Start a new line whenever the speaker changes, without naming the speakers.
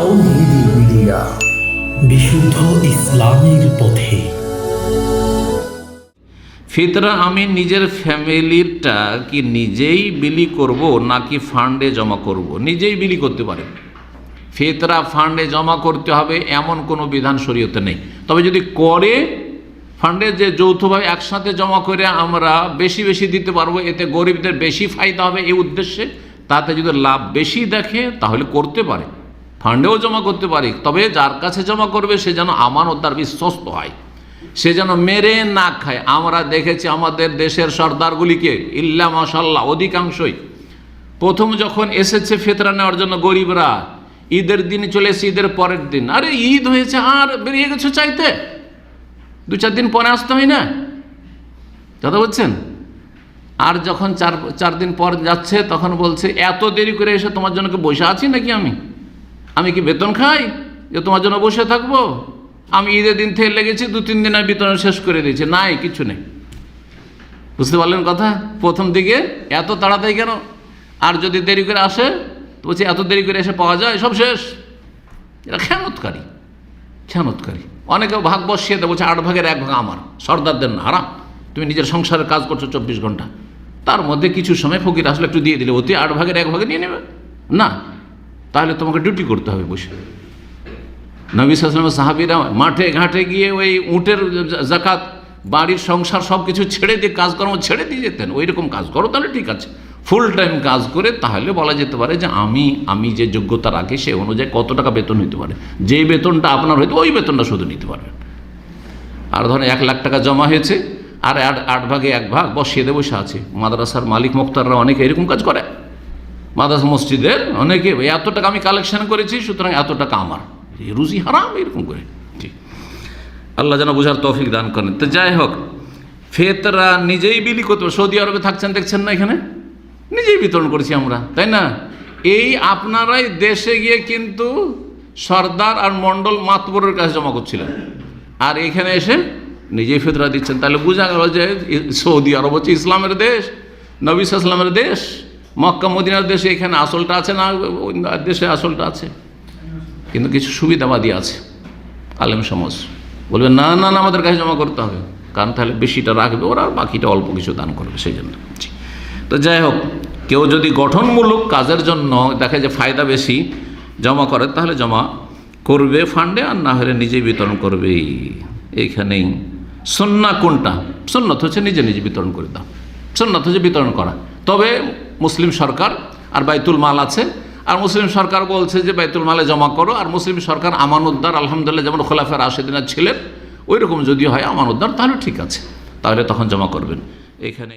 Media. বিশুদ্ধ ইসলামের পথে।
ফিতরা আমি নিজের ফ্যামিলিটা কি নিজেই বিলি করব, নাকি ফান্ডে জমা করব? নিজেই বিলি করতে পারেন ফিতরা, ফান্ডে জমা করতে হবে এমন কোনো বিধান শরীয়তে নেই। তবে যদি করে, ফান্ডে যে যৌথভাবে একসাথে জমা করে আমরা বেশি বেশি দিতে পারব, এতে গরিবদের বেশি ফায়দা হবে এই উদ্দেশ্যে। তাতে যদি লাভ বেশি দেখে, তাহলে করতে পারে। ফান্ডেও জমা করতে পারে, তবে যার কাছে জমা করবে সে যেন আমানতদার বিশ্বস্ত হয়। সে যেন মেরে না খায়। আমরা দেখেছি আমাদের দেশের সর্দারগুলিকে, ইল্লা মাসাল্লাহ অধিকাংশই। প্রথম যখন এসেছে ফেতরা নেওয়ার জন্য গরিবরা, ঈদের দিন চলে এসে ঈদের পরের দিন। আরে, ঈদ হয়েছে, আর বেরিয়ে গেছো চাইতে? দু চার দিন পরে আসতে হয় না? কথা বলছেন? আর যখন চার চার দিন পর যাচ্ছে, তখন বলছে, এত দেরি করে এসে তোমার জন্য বসে আছি নাকি আমি? আমি কি বেতন খাই? যে তোমার জন্য বসে থাকব? আমি ঈদের দিন থেকে লেগেছি, দু, তিন দিন আমি বেতন শেষ করে দিয়েছি। নাই, কিছু নেই। বুঝতে পারলেন কথা? প্রথম দিকে এত তাড়াতাড়ি কেন? আর যদি দেরি করে আসে, তো বলছি, এত দেরি করে এসে পাওয়া যায়, সব শেষ। এটা খেয়ানতকারী। খেয়ানতকারী। অনেকে ভাগ বসিয়ে দেয়, বলছে, আট ভাগের এক ভাগ আমার। সর্দারদের না আরাম তুমি নিজের সংসারের কাজ করছ চব্বিশ ঘণ্টা। তার মধ্যে কিছু সময় ফকির আসলে একটু দিয়ে দিলে, অতি আট ভাগের এক ভাগে নিয়ে নেবে। না তাহলে তোমাকে ডিউটি করতে হবে বসে। নবী সালামের সাহাবিরা মাঠে ঘাটে গিয়ে ওই উটের জাকাত, বাড়ির সংসার সব কিছু ছেড়ে দিয়ে, কাজকর্ম ছেড়ে দিয়ে যেতেন। ওই রকম কাজ করো, তাহলে ঠিক আছে। ফুল টাইম কাজ করে তাহলে বলা যেতে পারে যে আমি আমি যে যোগ্যতা রাখি সে অনুযায়ী কত টাকা বেতন হইতে পারে। যে বেতনটা আপনার হয়তো ওই বেতনটা শুধু নিতে পারবেন আর ধরেন এক লাখ টাকা জমা হয়েছে, আর আট আট ভাগে এক ভাগ বসিয়ে দিয়ে বসে আছে। মাদ্রাসার মালিক, মুক্তাররা অনেকে এরকম কাজ করে। মাদ্রাসা মসজিদের অনেকে এত টাকা আমি কালেকশন করেছি, সুতরাং এত টাকা আমার। রুজি হারাম, এরকম করে। আল্লাহ যেন বোঝার তৌফিক দান করেন। তো যাই হোক, ফেতরা নিজেই বিলি করতে। সৌদি আরবে থাকছেন, দেখছেন না এখানে? নিজেই বিতরণ করেছি আমরা, তাই না? এই আপনারাই দেশে গিয়ে কিন্তু সর্দার আর মণ্ডল মাতবরের কাছে জমা করছিলেন। আর এখানে এসে নিজেই ফেতরা দিচ্ছেন। তাহলে বোঝা গেল যে সৌদি আরব হচ্ছে ইসলামের দেশ, নবী ইসলামের দেশ। মক্কা, মদিনার দেশে এখানে আসলটা আছে না দেশে আসলটা আছে? কিন্তু কিছু সুবিধাবাদী আছে, আলেম সমাজ। বলবে না না না, আমাদের কাছে জমা করতে হবে। কারণ তাহলে বেশিটা রাখবে, ওরা আর বাকিটা অল্প কিছু দান করবে, সেই জন্য। তো যাই হোক, কেউ যদি গঠনমূলক কাজের জন্য দেখে যে ফায়দা বেশি জমা করে, তাহলে জমা করবে ফান্ডে, আর না হলে নিজেই বিতরণ করবে এইখানেই। সন্না কোনটা? সন্ন্যত হচ্ছে নিজে নিজে বিতরণ করে দাও সন্ন্যত হচ্ছে বিতরণ করা। তবে মুসলিম সরকার আর বাইতুল মাল আছে। আর মুসলিম সরকার বলছে যে বাইতুল মালে জমা করো, আর মুসলিম সরকার আমানুদ্দার, আলহামদুলিল্লাহ, যেমন খোলাফের আশেদিনা ছিলেন ওই রকম যদি হয় আমানুদ্দার, তাহলে ঠিক আছে। তাহলে তখন জমা করবেন। এখানে